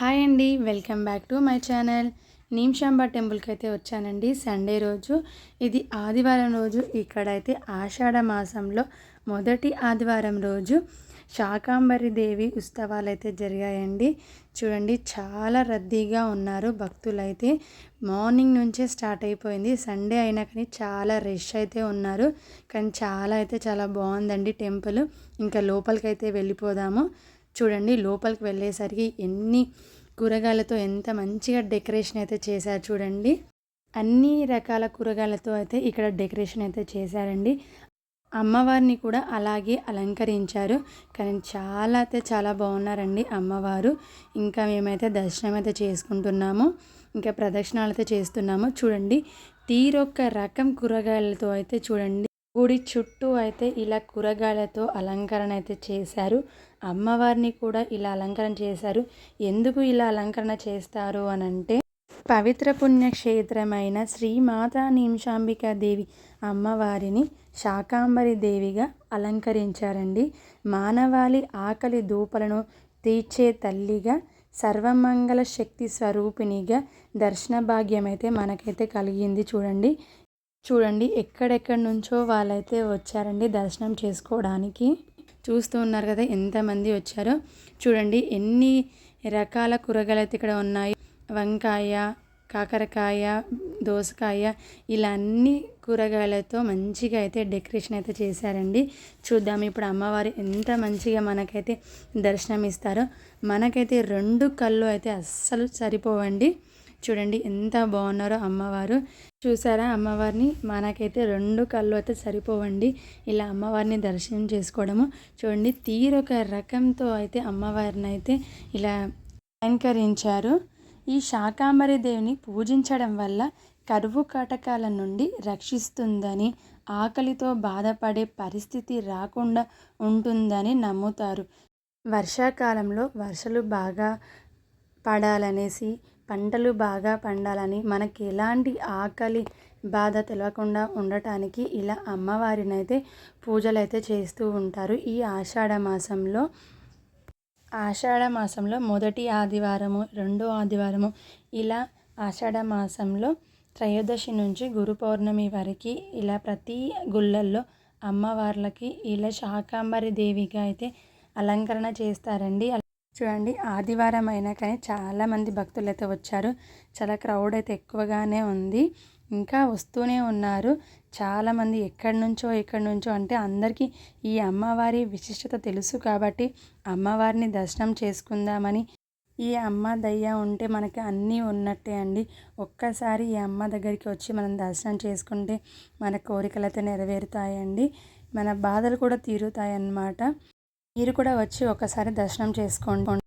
Hi అండి welcome back to my channel. Nimishamba టెంపుల్కి అయితే వచ్చానండి సండే రోజు. ఇది ఆదివారం రోజు ఇక్కడైతే ఆషాఢ మాసంలో మొదటి ఆదివారం రోజు శాకాంబరి దేవి ఉత్సవాలు అయితే జరిగాయండి. చూడండి చాలా రద్దీగా ఉన్నారు భక్తులైతే. మార్నింగ్ నుంచే స్టార్ట్ అయిపోయింది. సండే అయినా కానీ చాలా రష్ అయితే ఉన్నారు. కానీ చాలా అయితే చాలా బాగుందండి టెంపుల్. ఇంకా లోపలికైతే వెళ్ళిపోదాము. చూడండి లోపలికి వెళ్ళేసరికి ఎన్ని కూరగాయలతో ఎంత మంచిగా డెకరేషన్ అయితే చేశారు చూడండి. అన్ని రకాల కూరగాయలతో అయితే ఇక్కడ డెకరేషన్ అయితే చేశారండి. అమ్మవారిని కూడా అలాగే అలంకరించారు. కానీ చాలా అయితే చాలా బాగున్నారండి అమ్మవారు. ఇంకా మేమైతే దర్శనం అయితే చేసుకుంటున్నాము. ఇంకా ప్రదక్షిణాలు అయితే చేస్తున్నాము. చూడండి తీరొక్క రకం కూరగాయలతో అయితే చూడండి. గుడి చుట్టూ అయితే ఇలా కూరగాయలతో అలంకరణ అయితే చేశారు. అమ్మవారిని కూడా ఇలా అలంకరణ చేశారు. ఎందుకు ఇలా అలంకరణ చేస్తారు అని అంటే పవిత్ర పుణ్యక్షేత్రమైన శ్రీమాతా నిమిషాంబికా దేవి అమ్మవారిని శాకాంబరి దేవిగా అలంకరించారండి. మానవాళి ఆకలి దూపలను తీర్చే తల్లిగా సర్వమంగళ శక్తి స్వరూపిణిగా దర్శన భాగ్యం అయితే మనకైతే కలిగింది చూడండి. చూడండి ఎక్కడెక్కడి నుంచో వాళ్ళైతే వచ్చారండి దర్శనం చేసుకోవడానికి. చూస్తూ ఉన్నారు కదా ఎంతమంది వచ్చారో. చూడండి ఎన్ని రకాల కూరగాయలు అయితే ఇక్కడ ఉన్నాయి. వంకాయ కాకరకాయ దోసకాయ ఇలా అన్ని కూరగాయలతో మంచిగా అయితే డెకరేషన్ అయితే చేశారండి. చూద్దాం ఇప్పుడు అమ్మవారు ఎంత మంచిగా మనకైతే దర్శనం ఇస్తారో మనకైతే రెండు కళ్ళు అయితే అస్సలు సరిపోవండి. చూడండి ఎంత బాగున్నారో అమ్మవారు. చూసారా? అమ్మవారిని మనకైతే రెండు కళ్ళు అయితే సరిపోవండి. ఇలా అమ్మవారిని దర్శనం చేసుకోవడము. చూడండి తీరొక రకంతో అయితే అమ్మవారిని అయితే ఇలా అలంకరించారు. ఈ శాకాంబరి దేవిని పూజించడం వల్ల కరువు కటకాల నుండి రక్షిస్తుందని ఆకలితో బాధపడే పరిస్థితి రాకుండా ఉంటుందని నమ్ముతారు. వర్షాకాలంలో వర్షాలు బాగా పడాలనేసి పంటలు బాగా పండాలని మనకి ఎలాంటి ఆకలి బాధ తెలవకుండా ఉండటానికి ఇలా అమ్మవారిని అయితే పూజలు అయితే చేస్తూ ఉంటారు. ఈ ఆషాఢ మాసంలో ఆషాఢ మాసంలో మొదటి ఆదివారము రెండో ఆదివారము ఇలా ఆషాఢ మాసంలో త్రయోదశి నుంచి గురు పౌర్ణమి వరకు ఇలా ప్రతి గుళ్ళల్లో అమ్మవార్లకి ఇలా శాకాంబరి దేవిగా అయితే అలంకరణ చేస్తారండి. చూడండి ఆదివారం అయినా కానీ చాలామంది భక్తులు అయితే వచ్చారు. చాలా క్రౌడ్ అయితే ఎక్కువగానే ఉంది. ఇంకా వస్తూనే ఉన్నారు. చాలామంది ఎక్కడి నుంచో ఎక్కడి నుంచో అంటే అందరికీ ఈ అమ్మవారి విశిష్టత తెలుసు కాబట్టి అమ్మవారిని దర్శనం చేసుకుందామని ఈ అమ్మ దయ్య ఉంటే మనకి అన్నీ ఉన్నట్టే అండి. ఒక్కసారి ఈ అమ్మ దగ్గరికి వచ్చి మనం దర్శనం చేసుకుంటే మన కోరికలు అయితే నెరవేరుతాయండి. మన బాధలు కూడా తీరుతాయి అన్నమాట మీరు కూడా వచ్చి ఒకసారి దర్శనం చేసుకోండి.